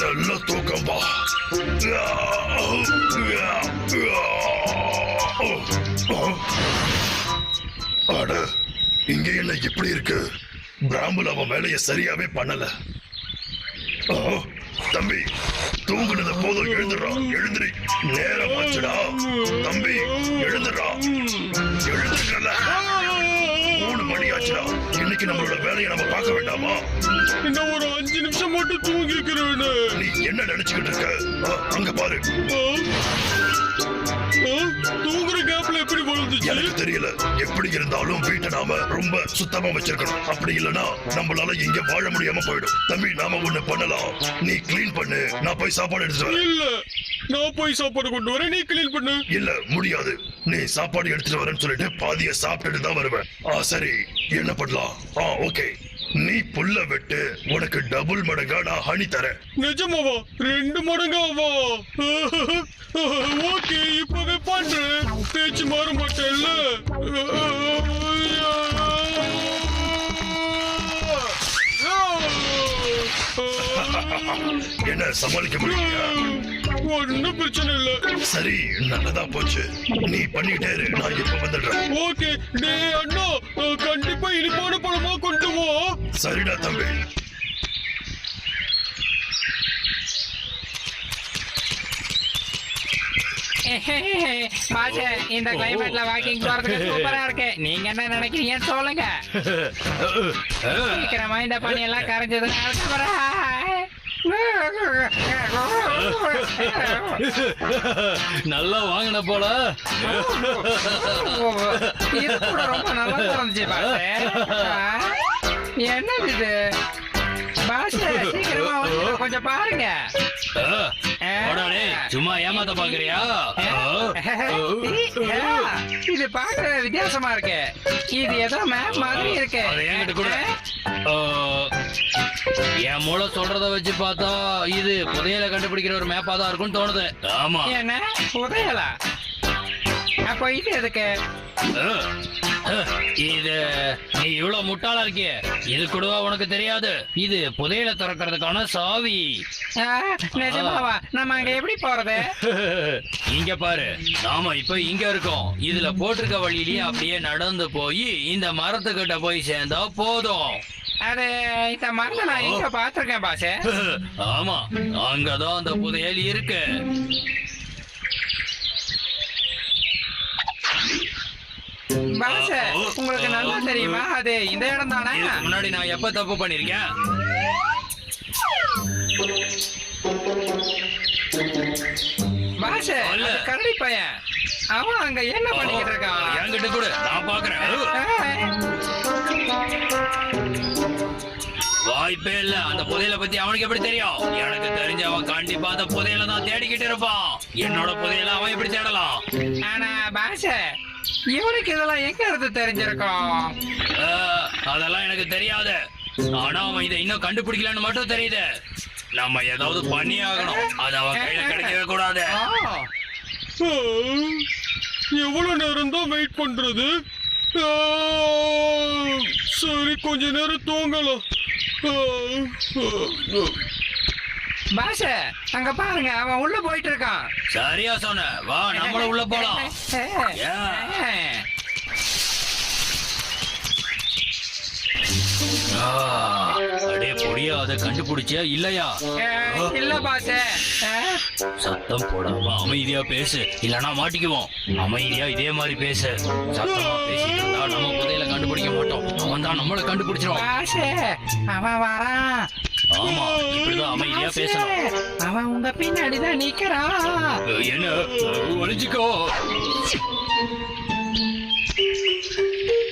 நல்ல தூக்கம் வா அட இங்க என்ன இப்படி இருக்கு? பிராம்புல் அவன் வேலையை சரியாவே பண்ணல. தம்பி தூங்குனது போதும் எழுந்துடுறான் எழுந்துரி. நேரம் ஆச்சுடா. தம்பி எழுந்துடுறான் நம்மளோட வேலையை நம்ம பார்க்க வேண்டாமா? இன்னும் ஒரு அஞ்சு நிமிஷம் மட்டும் தூங்கிக்கிறேன். நீ என்ன நினைச்சுக்கிட்டு இருக்க? அங்க பாரு. தூங்குற கேப்ல எப்படி வளர்ந்துச்சு எனக்கு தெரியல. எப்படி இருந்தாலும் வீட்டை நாம ரொம்ப சுத்தமா வச்சிருக்கணும். அப்படி இல்லனா நம்மளால இங்க வாழ முடியாம போயிடும். தம்பி நாம ஒண்ணு பண்ணலாம். நீ க்ளீன் பண்ணு. நான் போய் சாப்பாடு எடுத்துட்டு இல்ல. நான் போய் சாப்பாடு கொண்டு வரேன். நீ கிளீன் பண்ணு. இல்ல முடியாது. நீ சாப்பாடு எடுத்துட்டு வரேன்னு சொல்லிட்டு பாதிய சாப்பிட்டுட்டு தான் வருவேன். ஆ சரி. என்ன பண்ணலாம்? ஆ ஓகே. நீ புல்ல விட்டு உனக்கு டபுள் மடங்கா நான் ஹனி தரேன். நிஜமாவா? ரெண்டு மடங்காவா? ஓகே இப்பவே பண்றேன். பேச்சு மாற மாட்டேன்ல என்ன சமாளிக்க முடியலையா? ஒன்னும் பிரச்சனை இல்ல. சரி நல்லதா போச்சு. நீ பண்ணிட்டே இரு நான் இப்ப வந்துடுறேன். ஓகே டே அண்ணா கண்டிப்பா இனிப்பான பழமா கொண்டு வா. சரிடா தம்பி. பாஷா இந்த கிளைமேட்ல வாக்கிங் போறதுக்கு சூப்பரா இருக்கு. நீங்க என்ன நினைக்கிறீங்க சொல்லுங்க. சீக்கிரமா இந்த பனி எல்லாம் கரைஞ்சது நல்லா வாங்கின போல. ரொம்ப நல்லா இருந்துச்சு பாஷா என்னது இது? கொஞ்சம் பாருங்க. சும்மா ஏமாத்த பாக்குறியா? இது பார்க்க வித்தியாசமா இருக்கு. இது ஏதோ மேப் மாதிரி இருக்கு. மூளை சொல்றத வச்சு பார்த்தா இது புதையல கண்டுபிடிக்கிற ஒரு மேப்பா தான் இருக்கும்னு தோணுது. ஆமா. என்ன புதையலா? அப்போ இது எதுக்கு? இது நீ இவ்வளவு முட்டாளா இருக்கிய. இது கூடவா உனக்கு தெரியாது. இது புதையல திறக்கிறதுக்கான சாவி. நிஜமாவா? நம்ம அங்க எப்படி போறது? இங்க பாரு. நாம இப்ப இங்க இருக்கோம். இதுல போட்டிருக்க வழியிலேயே அப்படியே நடந்து போய் இந்த மரத்துக்கிட்ட போய் சேர்ந்தா போதும். அது இந்த மருந்து நான் எங்க பாத்திருக்கேன் பாஷே ஆமா அங்கதான் அந்த புதையல் இருக்கு. பாஷே உங்களுக்கு நல்லா தெரியுமா? அது இந்த இடம் தானே? முன்னாடி நான் எப்ப தப்பு பண்ணிருக்கேன். அது கரடி பையன். அவன் அங்க என்ன பண்ணிக்கிட்டு இருக்கான்? என்கிட்ட கூட நான் பாக்குறேன். வாய்ப்பே இல்ல. அந்த புதையல பத்தி அவனுக்கு எப்படி தெரியும்? எனக்கு தெரிஞ்ச அவன் கண்டிப்பா அந்த புதையல தான் தேடிக்கிட்டு இருப்பான். என்னோட புதையல அவன் எப்படி தேடலாம்? ஆனா பாஷே இவனுக்கு இதெல்லாம் எங்க இருந்து தெரிஞ்சிருக்கும்? அதெல்லாம் எனக்கு தெரியாது. ஆனா அவன் இதை இன்னும் கண்டுபிடிக்கலன்னு மட்டும் தெரியுது. நம்ம ஏதாவது பண்ணி ஆகணும். அது அவன் கையில கிடைக்கவே கூடாது. எவ்வளவு நேரம் தான் வெயிட் பண்றது? சரி கொஞ்ச நேரம் தூங்கலாம். பாஷே அங்க பாருங்க அவன் உள்ள போயிட்டு இருக்கான். சரியா சொன்ன. வா நம்மளும் உள்ள போலாம். அடே பொடியா அதை கண்டுபிடிச்சியா? இல்லையா? இல்ல அஹ், சத்தம் போடாம அமைதியா பேசு. இல்லனா மாட்டிக்குவோம். அமைதியா இதே மாதிரி பேசு. சத்தமா பேசிட்டு இருந்தா நம்ம புதையல கண்டுபிடிக்க மாட்டோம். அவன் தான் நம்மள கண்டுபிடிச்சிருவான். பாஷே அவன் வரான். ஆமா இப்படிதான் அமைதியா பேசணும். அவன் உங்க பின்னாடி தான் நிக்கிறான் என்ன?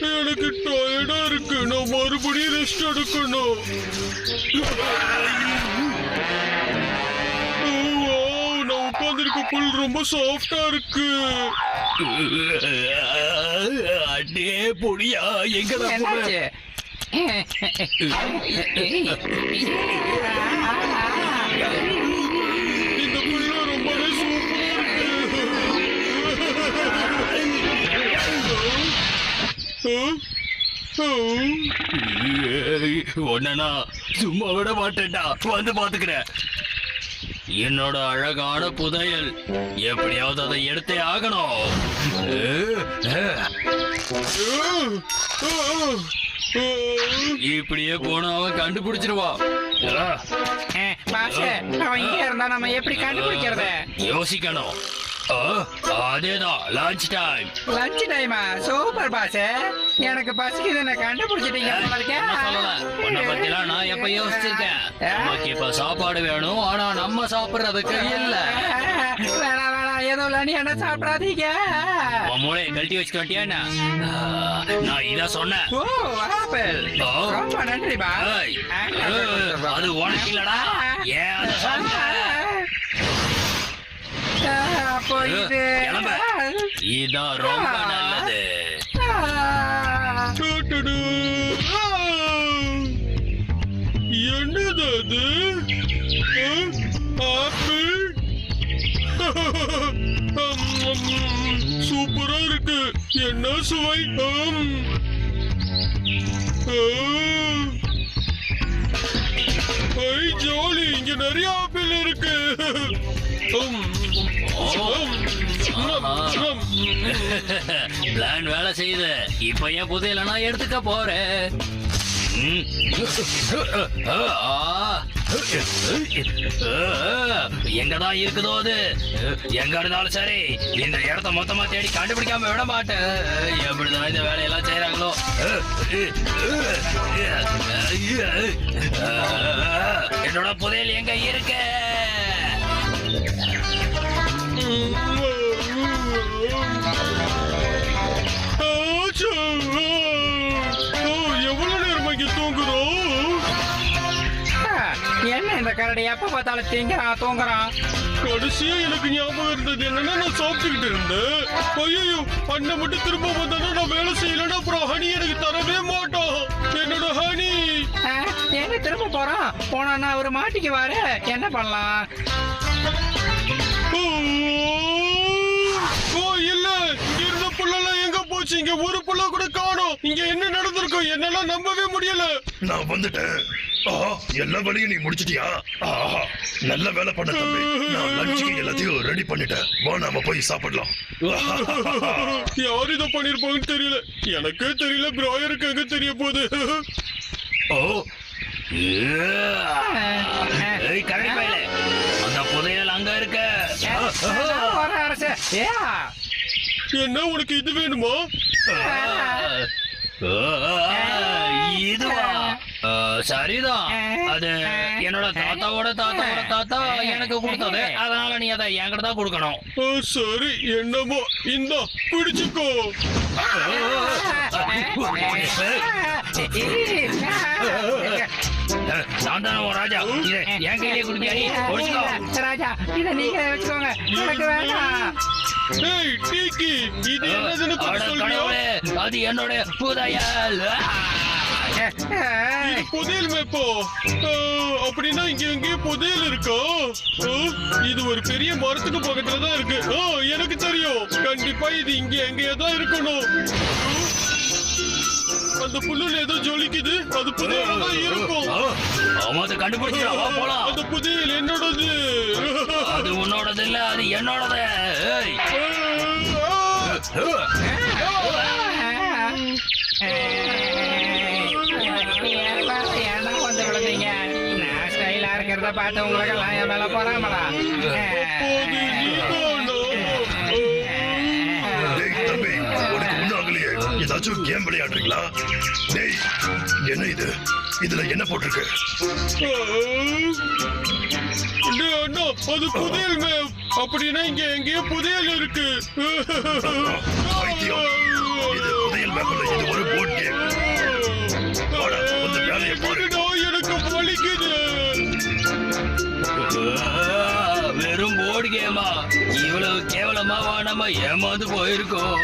எனக்கு டயர்டா மறுபடியும் ரெஸ்ட் எடுக்கணும். நான் உட்கார்ந்திருக்க புல் ரொம்ப சாஃப்டா இருக்கு. அடே பொடியா எங்கடா போற? இந்த புல்ல ரொம்பவே சூப்பரா இருக்கு. உடனே சும்மா விட மாட்டேன்டா. வந்து பாத்துக்கிறேன். என்னோட அழகான புதையல். எப்படியாவது அதை எடுத்தே ஆகணும். இப்படியே போனா அவன் கண்டுபிடிச்சிருவான் அவன் இங்க இருந்தா நம்ம எப்படி கண்டுபிடிக்கிறது? யோசிக்கணும். அதேதான். லஞ்ச் டைம் லஞ்ச் டைமா சூப்பர் பாஸ் எனக்கு பசிக்குது என்ன கண்டுபிடிச்சிட்டீங்க. உன்னை பத்திலாம் நான் எப்ப யோசிச்சிருக்கேன். நமக்கு இப்ப சாப்பாடு வேணும் ஆனா நம்ம சாப்பிடுறதுக்கு இல்ல. வேணாம் வேணாம் ஏதோ நீ என்ன சாப்பிடாதீங்க. உன் மூளையை கழட்டி நான் இத சொன்னேன். ஓ ஆப்பிள். ரொம்ப நன்றி பா ஏய், ஏய், அது உனக்கு இல்லடா. ஏன்? அப்போ இது. இதான் ரொம்ப நல்லது! என்னது அது? ஆப்பிள்? சூப்பரா இருக்கு. என்ன சுவை. ஐ ஜாலி. இங்க நிறைய ஆப்பிள் இருக்கு. பிளான் வேலை செய்யுது. இப்ப ஏன் புதையல எடுத்துக்க போறேன். ம். எங்கதான் இருக்குதோ அது? எங்க இருந்தாலும் சரி இந்த இடத்த மொத்தமா தேடி கண்டுபிடிக்காம விட மாட்டேன். எப்படிதான் இந்த வேலையெல்லாம் செய்யறாங்களோ என்னோட புதையல் எங்க இருக்கு? என்ன இந்த கரடி? எப்ப பார்த்தாலும் திங்கிறான் தூங்குறான். கடைசியா எனக்கு ஞாபகம் இருந்தது என்னன்னா நான் சாப்பிட்டுக்கிட்டு இருந்தேன். ஐயோ அண்ணன் மட்டும் திரும்ப வந்தானா நான் வேலை செய்யலன்னா அப்புறம் ஹனி எனக்கு தரவே என்னோட ஹனி! ஆ, எங்க திரும்ப போறான்? போனா அவரு மாட்டிக்குவாரு. என்ன பண்ணலாம்? ஓ, ஓ இல்ல இங்க இருந்த புள்ளெல்லாம் எங்க போச்சு? இங்க ஒரு புள்ள கூட காணோம். இங்க என்ன நடந்திருக்கும் என்னால நம்பவே முடியல. நான் வந்துட்டேன். ஆஹா எல்லா வேலையும் நீ முடிச்சிட்டியா? நல்ல வேலை பண்ண தம்பி. நான் லஞ்சுக்கு எல்லாத்தையும் ரெடி பண்ணிட்டேன். வா நாம போய் சாப்பிடலாம். யார் இதை பண்ணிருப்பாங்கன்னு தெரியல. எனக்கே தெரியல. பிராயருக்கு எங்க தெரிய போகுது. ஓ. ஏய் அரசு என்ன உனக்கு இது வேணுமா இதுவா சரிதான் அது என்னோட தாத்தாவோட தாத்தாவோட தாத்தா எனக்கு கொடுத்தது அதனால நீ அதை என்கிட்ட தான் கொடுக்கணும் சரி என்னமோ இந்த பிடிச்சுக்கோ நான் தானே ராஜா. இதை என் கையிலே குடிக்கியா நீ? ஒழிச்சுக்கோ. ராஜா இத நீங்க வச்சுக்கோங்க. எனக்கு வேண்டாம். அது என்னோட புதையல். மேப்போ? அப்படின்னா இங்க எங்கேயும் புதையல் இருக்கா? இது ஒரு பெரிய மரத்துக்கு பக்கத்துல தான் இருக்கு எனக்கு தெரியும். கண்டிப்பா இது இங்க எங்கேயோ தான் இருக்கணும். அந்த புல்லுல ஏதோ ஜொலிக்குது அது புதையலா இருக்கும் அவன் கண்டுபிடிச்சா வா போலாம் அந்த புதையல் என்னோடது அது உன்னோடது இல்ல அது என்னோடது இருக்கிறத பார்த்து உங்களுக்கு எல்லாம் என் மேல போறாமலா ஏதாச்சும் கேம் விளையாடுறீங்களா? டேய் என்ன இது? இதுல என்ன போட்டிருக்கு? அது புதையல் மேம். அப்படின்னா இங்க எங்கேயோ புதையல் இருக்கு. இது புதையல் மேப்பல்ல இது ஒரு போர்ட் கேம் எனக்கு வலிக்குது. வெறும் போர்டு கேமா இவ்வளவு கேவலமாவா நம்ம ஏமாந்து போயிருக்கோம்.